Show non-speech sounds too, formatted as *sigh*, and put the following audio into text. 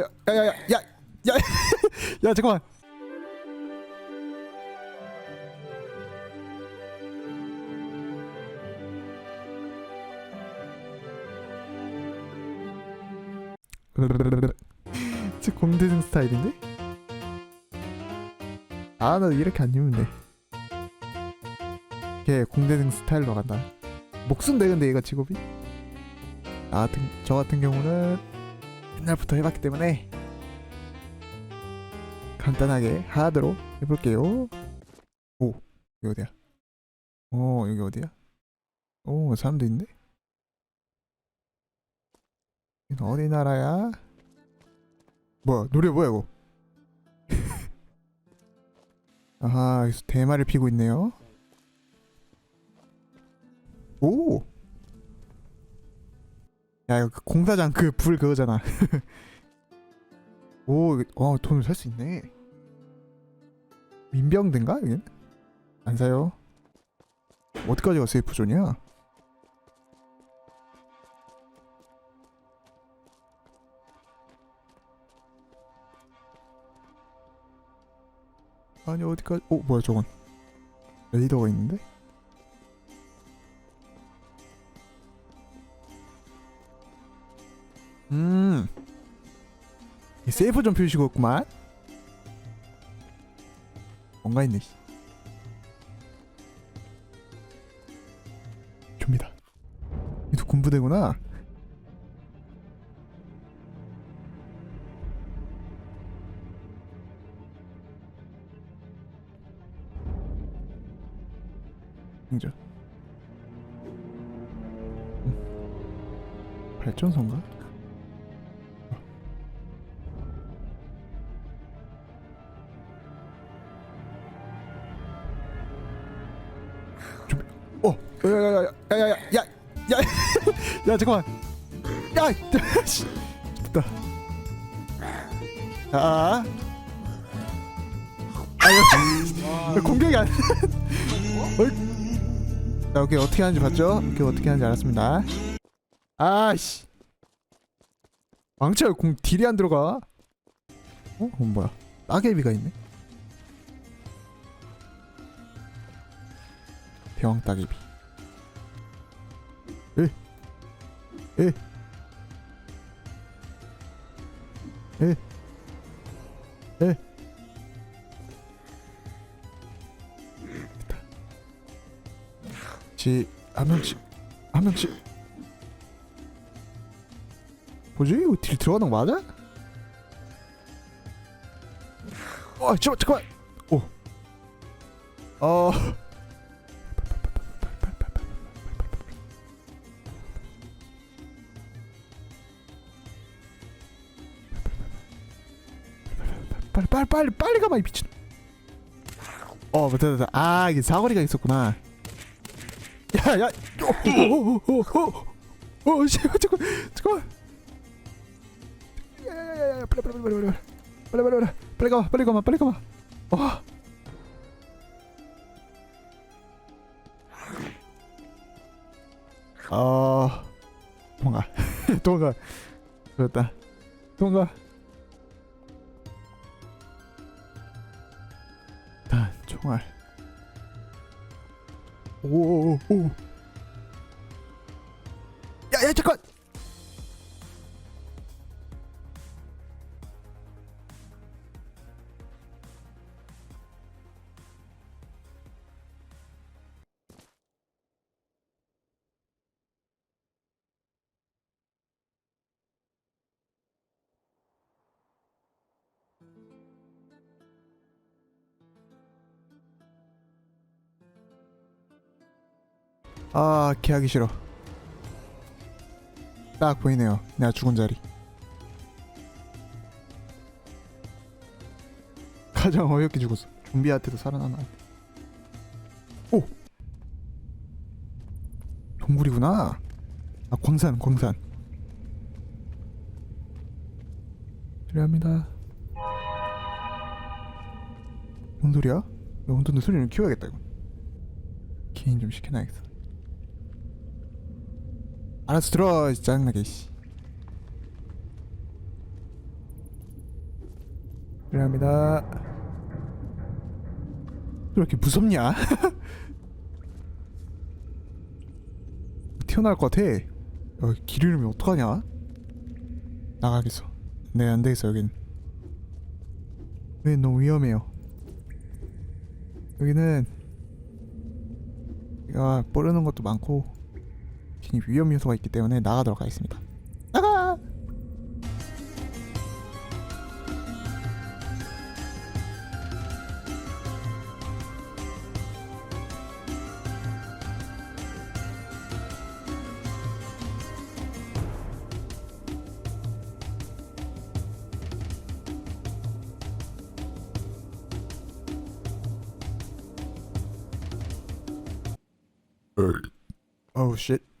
야야야야야야야 야 잠깐만 진짜 곰대등 스타일인데? 아 나 이렇게 안 입으면 돼걔 공대등 스타일로 간다 목순데 근데 얘가 직업이? 아저 같은 경우는 옛날부터 해봤기 때문에 간단하게 하드로 해볼게요. 오 여기 어디야? 어 여기 어디야? 오 사람도 있네. 어디 나라야? 뭐야 노래 뭐야 이거? *laughs* 아하 대마를 피고 있네요. 오. 야 이거 그 공사장 그 불 그거잖아. *laughs* 오, 어 돈을 살 수 있네. 민병대인가 여긴? 안 사요. 어디까지 가 세이프 존이야? 아니 어디까지? 오 뭐야 저건? 레이더가 있는데? 음. 이 세이프 좀 표시고 있구만. 뭔가 있네. 씨. 좀비다. 이도 군부대구나. 인정. 음. 발전소인가? 야야야야야야야 야 잠깐만 야 씨, 됐다 아 아유 공격이 안 어이. 자 오케이 어떻게 하는지 봤죠? 오케이 어떻게 하는지 알았습니다 아씨 망치야 공 딜이 안 들어가 어? 그건 뭐야 따개비가 있네 대왕 따개비 에, 에, 에, 에. 됐다. 지, 한 명씩, 한 명씩. 뭐지? 이거 딜 들어가는 거 맞아? 어, 잠깐, 잠깐만. 오. 어. 빨리 빨리 빨리 빨리 가봐 이 미친. 어 맞다 맞다. 아 이게 사거리가 있었구나. 야야. 오오오오오오 씨 잠깐 잠깐. 야야야야 빨리 빨리 빨리 빨리 빨리 빨리 빨리 빨리 가봐 빨리 가봐 빨리 가봐. 어. 어 도망가 도망가 그렇다 도망가 怖い。おおおお。いや、いや、ちょ、怖い。 아 개하기 싫어. 딱 보이네요. 내가 죽은 자리. *laughs* 가장 어이없게 죽었어. 좀비한테도 살아나나? 오! 동굴이구나. 아 광산 광산. 필요합니다. 뭔 소리야? 야 혼돈도 소리는 키워야겠다 이거. 개인 좀 시켜놔야겠어 알았어 들어 짜증나게 씨 필요합니다. 왜 이렇게 무섭냐? *laughs* 튀어나올 것 같아. 여기 길 잃으면 어떡하냐? 나가겠어. 네, 안 되겠어, 여긴. 여긴 너무 위험해요. 여기는 제가 모르는 것도 많고 괜히 위험 요소가 있기 때문에 나가도록 하겠습니다. 나가! 어우 쉣